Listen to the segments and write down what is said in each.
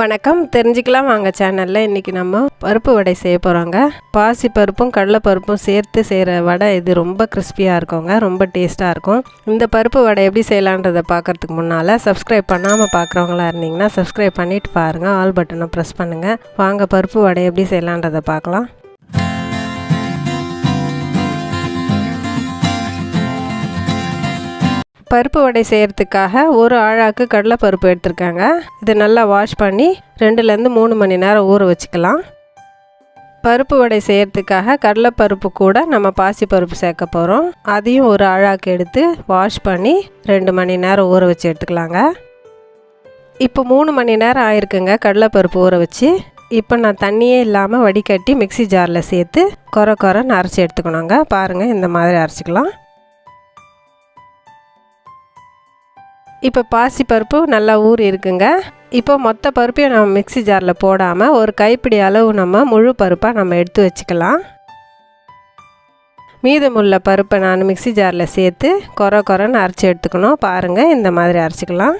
வணக்கம். தெரிஞ்சுக்கலாம் வாங்க சேனலில். இன்றைக்கி நம்ம பருப்பு வடை செய்ய போகிறோங்க பாசி பருப்பும் கடலைப்பருப்பும் சேர்த்து செய்கிற வடை. இது ரொம்ப கிறிஸ்பியாக இருக்குங்க. ரொம்ப டேஸ்ட்டாக இருக்கும். இந்த பருப்பு வடை எப்படி செய்யலான்றதை பார்க்கறதுக்கு முன்னால் சப்ஸ்கிரைப் பண்ணாமல் பார்க்குறவங்களா இருந்தீங்கன்னா சப்ஸ்கிரைப் பண்ணிவிட்டு பாருங்கள் ஆல் பட்டனை ப்ரெஸ் பண்ணுங்கள் வாங்க பருப்பு வடை எப்படி செய்யலான்றதை பார்க்கலாம். பருப்பு வடை செய்கிறதுக்காக ஒரு ஆழாக்கு கடலைப்பருப்பு எடுத்திருக்காங்க. இதை நல்லா வாஷ் பண்ணி ரெண்டுலேருந்து மூணு மணி நேரம் ஊற வச்சுக்கலாம். பருப்பு வடை செய்கிறதுக்காக கடலைப்பருப்பு கூட நம்ம பாசிப்பருப்பு சேர்க்க போகிறோம் அதையும் ஒரு ஆழாக்கு எடுத்து வாஷ் பண்ணி ரெண்டு மணி நேரம் ஊற வச்சு எடுத்துக்கலாங்க. இப்போ மூணு மணி நேரம் ஆயிருக்குங்க கடலைப்பருப்பு ஊற வச்சு. இப்போ நான் தண்ணியே இல்லாமல் வடிகட்டி மிக்சி ஜாரில் சேர்த்து குறை குறைன்னு அரைச்சி எடுத்துக்கணுங்க. பாருங்கள் இந்த மாதிரி அரைச்சிக்கலாம். இப்போ பாசி பருப்பு நல்லா ஊறி இருக்குங்க. இப்போ மொத்த பருப்பையும் நம்ம மிக்சி ஜாரில் போடாமல் ஒரு கைப்பிடி அளவு நம்ம முழு பருப்பாக நம்ம எடுத்து வச்சுக்கலாம். மீதமுள்ள பருப்பை நான் மிக்சி ஜாரில் சேர்த்து குறை குறைன்னு அரைச்சி எடுத்துக்கணும். பாருங்கள் இந்த மாதிரி அரைச்சிக்கலாம்.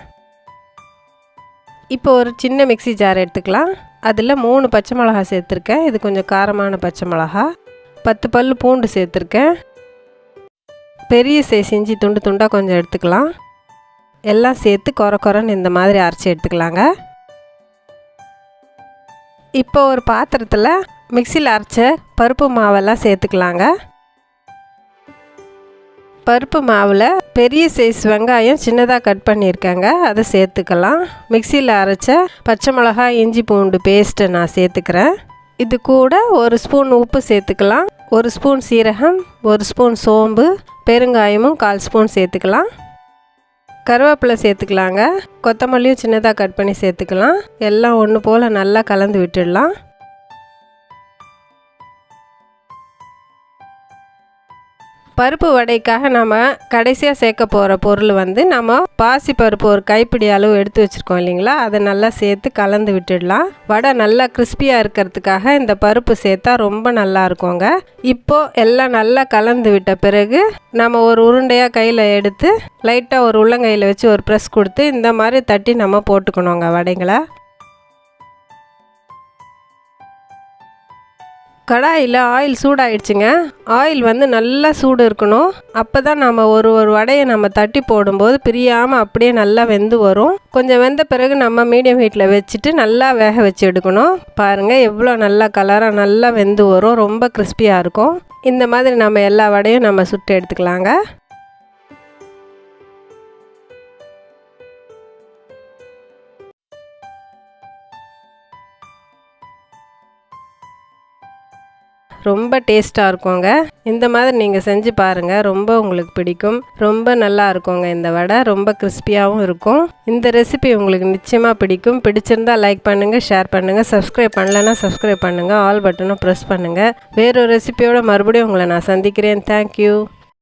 இப்போ ஒரு சின்ன மிக்சி ஜார் எடுத்துக்கலாம். அதில் மூணு பச்சை மிளகா சேர்த்துருக்கேன். இது கொஞ்சம் காரமான பச்சை மிளகா. பத்து பல் பூண்டு சேர்த்துருக்கேன். பெரிய சைஸ் இஞ்சி துண்டு துண்டாக கொஞ்சம் எடுத்துக்கலாம். எல்லாம் சேர்த்து குறை குறைன்னு இந்த மாதிரி அரைச்சி எடுத்துக்கலாங்க. இப்போ ஒரு பாத்திரத்தில் மிக்சியில் அரைச்ச பருப்பு மாவெல்லாம் சேர்த்துக்கலாங்க. பருப்பு மாவில் பெரிய சைஸ் வெங்காயம் சின்னதாக கட் பண்ணியிருக்கேங்க. அதை சேர்த்துக்கலாம். மிக்சியில் அரைச்ச பச்சை மிளகாய் இஞ்சி பூண்டு பேஸ்ட்டை நான் சேர்த்துக்கிறேன். இது கூட ஒரு ஸ்பூன் உப்பு சேர்த்துக்கலாம். ஒரு ஸ்பூன் சீரகம் ஒரு ஸ்பூன் சோம்பு பெருங்காயமும் கால் ஸ்பூன் சேர்த்துக்கலாம். கருவேப்பிலை சேர்த்துக்கலாங்க. கொத்தமல்லியும் சின்னதாக கட் பண்ணி சேர்த்துக்கலாம். எல்லாம் ஒன்று போல் நல்லா கலந்து விட்டுடலாம். பருப்பு வடைக்காக நம்ம கடைசியாக சேர்க்க போகிற பொருள் வந்து நம்ம பாசி பருப்பு ஒரு கைப்பிடி அளவு எடுத்து வச்சுருக்கோம் இல்லைங்களா? அதை நல்லா சேர்த்து கலந்து விட்டுடலாம். வடை நல்லா கிறிஸ்பியாக இருக்கிறதுக்காக இந்த பருப்பு சேர்த்தா ரொம்ப நல்லா இருக்குங்க. இப்போது எல்லாம் நல்லா கலந்து விட்ட பிறகு நம்ம ஒரு உருண்டையாக கையில் எடுத்து லைட்டாக ஒரு உள்ளங்கையில் வச்சு ஒரு ப்ரெஸ் கொடுத்து இந்த மாதிரி தட்டி நம்ம போட்டுக்கணுங்க வடைங்களை. கடாயில் ஆயில் சூடாயிடுச்சுங்க. ஆயில் வந்து நல்லா சூடு இருக்கணும். அப்போ தான் நம்ம ஒரு ஒரு வடையை நம்ம தட்டி போடும்போது பிரியாமல் அப்படியே நல்லா வெந்து வரும். கொஞ்சம் வெந்த பிறகு நம்ம மீடியம் ஹீட்டில் வச்சுட்டு நல்லா வேக வச்சு எடுக்கணும். பாருங்கள் எவ்வளோ நல்லா கலராக நல்லா வெந்து வரும். ரொம்ப கிறிஸ்பியாக இருக்கும். இந்த மாதிரி நம்ம எல்லா வடையும் நம்ம சுட்டு எடுத்துக்கலாங்க. ரொம்ப டேஸ்ட்டாக இருக்குங்க. இந்த மாதிரி நீங்கள் செஞ்சு பாருங்கள் ரொம்ப உங்களுக்கு பிடிக்கும். ரொம்ப நல்லா இருக்குங்க இந்த வடை. ரொம்ப கிறிஸ்பியாகவும் இருக்கும். இந்த ரெசிபி உங்களுக்கு நிச்சயமாக பிடிக்கும். பிடிச்சிருந்தா லைக் பண்ணுங்கள் ஷேர் பண்ணுங்கள் சப்ஸ்கிரைப் பண்ணலைன்னா சப்ஸ்கிரைப் பண்ணுங்கள் ஆல் பட்டனும் ப்ரெஸ் பண்ணுங்கள் வேறொரு ரெசிபியோட மறுபடியும் உங்களை நான் சந்திக்கிறேன். தேங்க்யூ